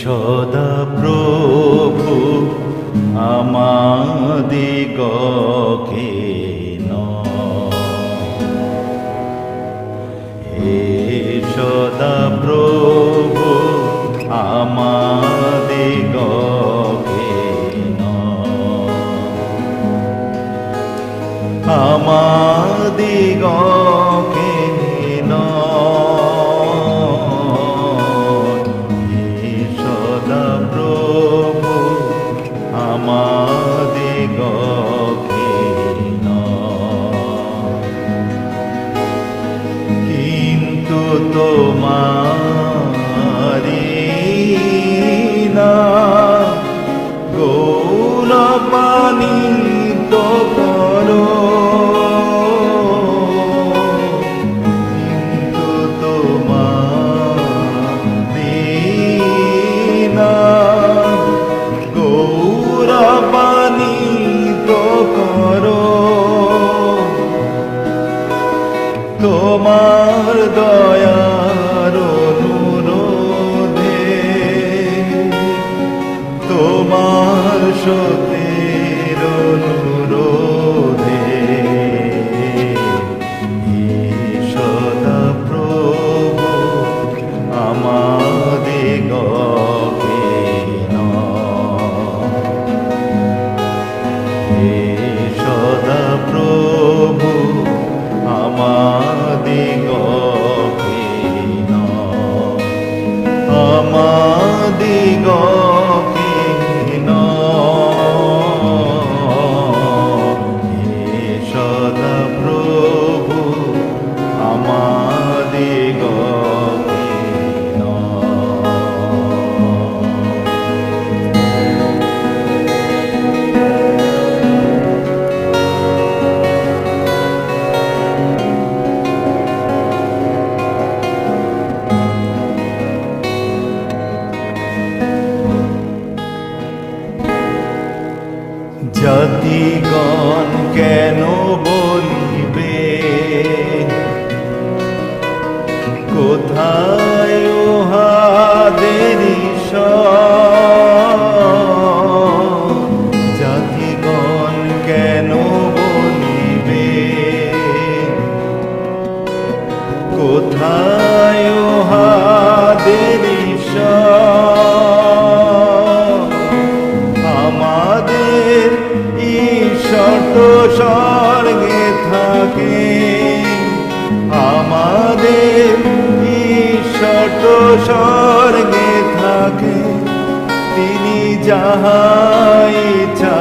সদা প্রভু আমাদিগকে হে সদা প্রভু আমাদিগকে আমাদিগকে তোমারি না গৌর পানি তো করো কিন্তু না তো করো। তোমার সদা প্রভু। জাতিগণ কেন বলিবে? কোথায় স্বর্গে থাকে। আমাদের ঈশ্বর তো স্বর্গে থাকে। তিনি যাহা ইচ্ছা